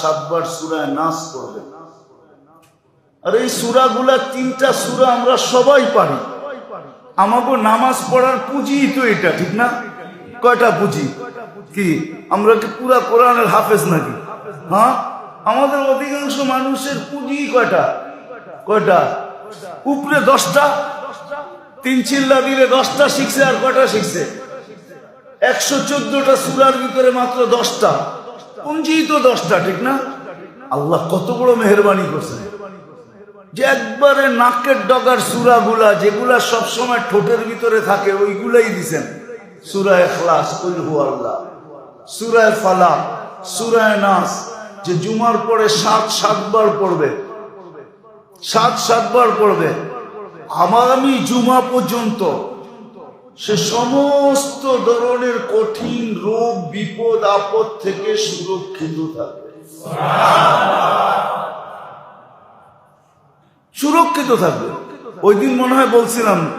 সাতবার সুরায় নাচ করবে আর এই সুরাগুলা তিনটা সুরা আমরা সবাই পারি। আমাকে নামাজ পড়ার পুঁজি তো এটা, ঠিক না? কয়টা পুঁজি? কি? আমরা কি পুরা কোরআনের হাফেজ নাকি? হ্যাঁ? আমাদের অধিকাংশ মানুষের পুঁজি কয়টা? কয়টা? উপরে দশটা। তিন চিল্লা দিলে দশটা শিখছে আর কয়টা শিখছে? একশো চোদ্দটা সুরার ভিতরে মাত্র দশটা। পুঞ্জি তো দশটা, ঠিক না? আল্লাহ কত বড় মেহরবানি করছেন। যে একবারে নাকের ডগার সুরাগুলা যেগুলা সবসময় ঠোঁটের ভিতরে থাকে, ওইগুলাই দিছেন। সুরায় খালাস কইল আল্লাহ সুরায় ফালা সুরায় নাস, যে জুমার পরে সাত, সাতবার পড়বে। সাত, সাতবার পড়বে। আগামী জুমা পর্যন্ত সে সমস্ত ধরনের কঠিন রোগ, বিপদ, আপদ থেকে সুরক্ষিত থাকবে। সুরক্ষিত থাকবে। ওই দিন মনে হয় বলছিলাম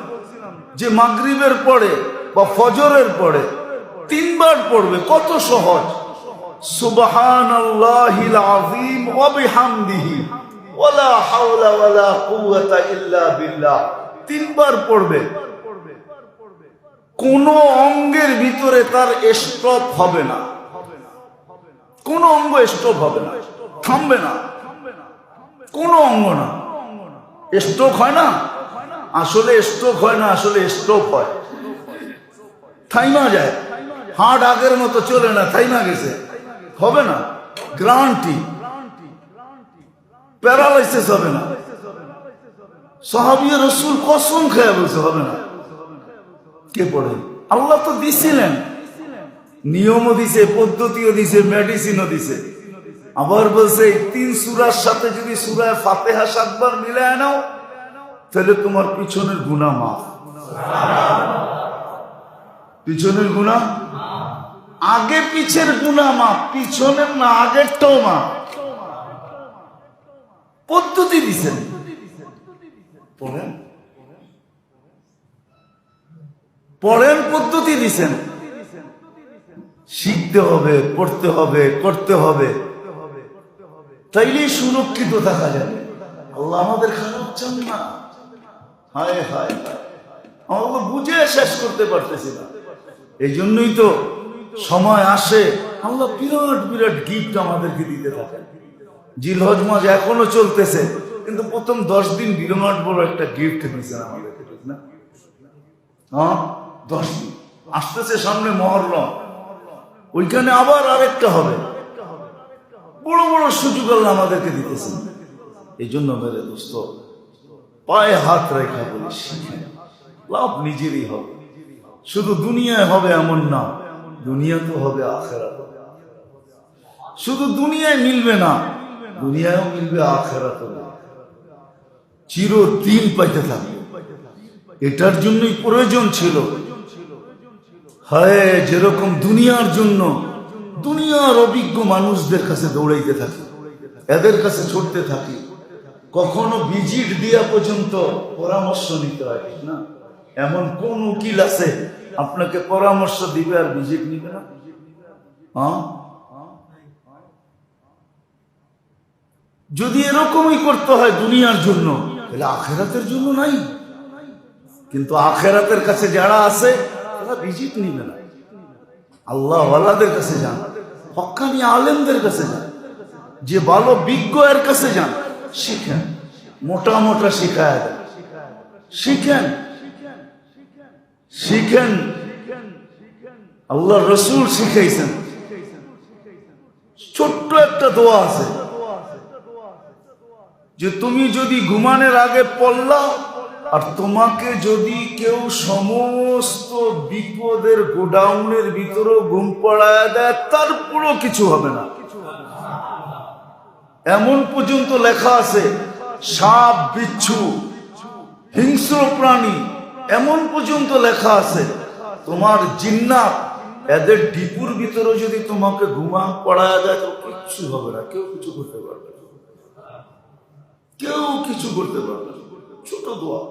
যে মাগরিবের পরে বা ফজরের পরে তিনবার পড়বে, কত সহজ। সুবহান তিনবার পড়বে। কোন অঙ্গের ভিতরে তার স্টপ হবে না। কোন অঙ্গ স্টপ হবে না। থামবে না। কোন অঙ্গ না। স্ট্রোক হয় না? আসলে স্ট্রোক হয় না, আসলে স্ট্রোক হয়। থাইমা যায়। হার্ট আগের মতো চলে না থাইমা গেছে। হবে না। গ্রান্টি। প্যারালাইসিস হবে না। সাহাবিয়া রসুল কসম খেয়ে বলছে, হবে না। কে পড়ে? আল্লাহ তো দিছিলেন। নিয়মও দিছে, পদ্ধতিও দিছে মেডিসিনও দিছে। আবার বলছে, এই তিন সুরার সাথে যদি সুরায় ফাতেহা সাতবার মিলায় নাও, তাহলে তোমার পিছনের গুণা মাফ। পিছনের গুণা আগে পিছের গুণা মাফ, পিছনের না, আগেরটাও মাফ। পদ্ধতি দিছেন। পড়েন। পড়েন পদ্ধতি দিছেন। শিখতে হবে, পড়তে হবে, করতে হবে। তাইলেই সুরক্ষিত থাকা যাবে আল্লাহ আমাদের খারাপ চান না। হায় হায় হায়। আমরা বুঝে শেষ করতে পারতেছি না। এই জন্যই তো সময় আসে, আল্লাহ বিরাট বিরাট গিফট আমাদেরকে দিতে থাকেন। জিল হজ মাস এখনও চলতেছে, কিন্তু প্রথম দশ দিন বিরাট বড় একটা গিফট দিয়েছেন আমাদেরকে না? হ্যাঁ? দশ আসতেছে সামনে মহরম। ওইখানে আবার আরেকটা হবে। বড় বড় সুযোগ আল্লাহ আমাদেরকে এই জন্য মেরে দোস্ত, পায়ে হাত রেখা বলে লাভ নিজেরই হবে। শুধু দুনিয়ায় হবে এমন না, দুনিয়া তো হবে আখেরা শুধু দুনিয়ায় মিলবে না, দুনিয়ায়ও মিলবে আখেরা তো চিরদিন পাইতে থাকবে। এটার জন্যই প্রয়োজন ছিল হায়, যেরকম দুনিয়ার জন্য দুনিয়ার অভিজ্ঞ মানুষদের কাছে দৌড়াইতে থাকি, এদের কাছে ছুটতে থাকি, কখনো ভিজিট দিয়া পর্যন্ত পরামর্শ নিতে হয়, ঠিক না? এমন কোন উকিল আছে, আপনাকে পরামর্শ দিবে আর ভিজিট নিবে না? যদি এরকমই করতে হয় দুনিয়ার জন্য, তাহলে আখেরাতের জন্য নাই। কিন্তু আখেরাতের কাছে যারা আছে নিবে না। আল্লাহ ওয়ালাদের কাছে যান, হকানি আলেমদের কাছে যান, যে ভালো বিজ্ঞ এর কাছে যান, শিখেন, মোটা মোটা শিখায় শিখেন শিখেন আল্লাহ রসুল শিখাইছেন। ছোট্ট একটা দোয়া আছে, যে তুমি যদি ঘুমানোর আগে পড়লা আর তোমাকে যদি কেউ সমস্ত বিপদের গোডাউনের ভিতরেও ঘুম পড়ায় দেয় তারপরও কিছু হবে না। এমন পর্যন্ত লেখা আছে, সাপ, বিচ্ছু, হিংস্র প্রাণী, এমন পর্যন্ত লেখা আছে, তোমার জিন্নাত এদের ডিপুর ভিতরে যদি তোমাকে ঘুমা পড়ায় দেয়, তো কিচ্ছু হবে না, কেউ কিছু করতে পারবে না। কেউ কিছু করতে পারবে না। ছোট দোয়া।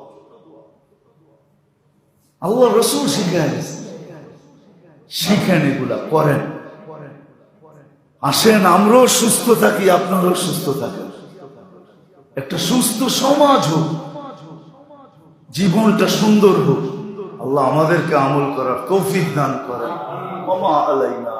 আল্লাহ রসুল শিখায়। শিখেন এগুলা, করেন। আসেন, আমরাও সুস্থ থাকি, আপনারও সুস্থ থাকেন। একটা সুস্থ সমাজ হোক, জীবনটা সুন্দর হোক, আল্লাহ আমাদেরকে আমল করার কৌফিক দান করেন। মামা আলাইনা।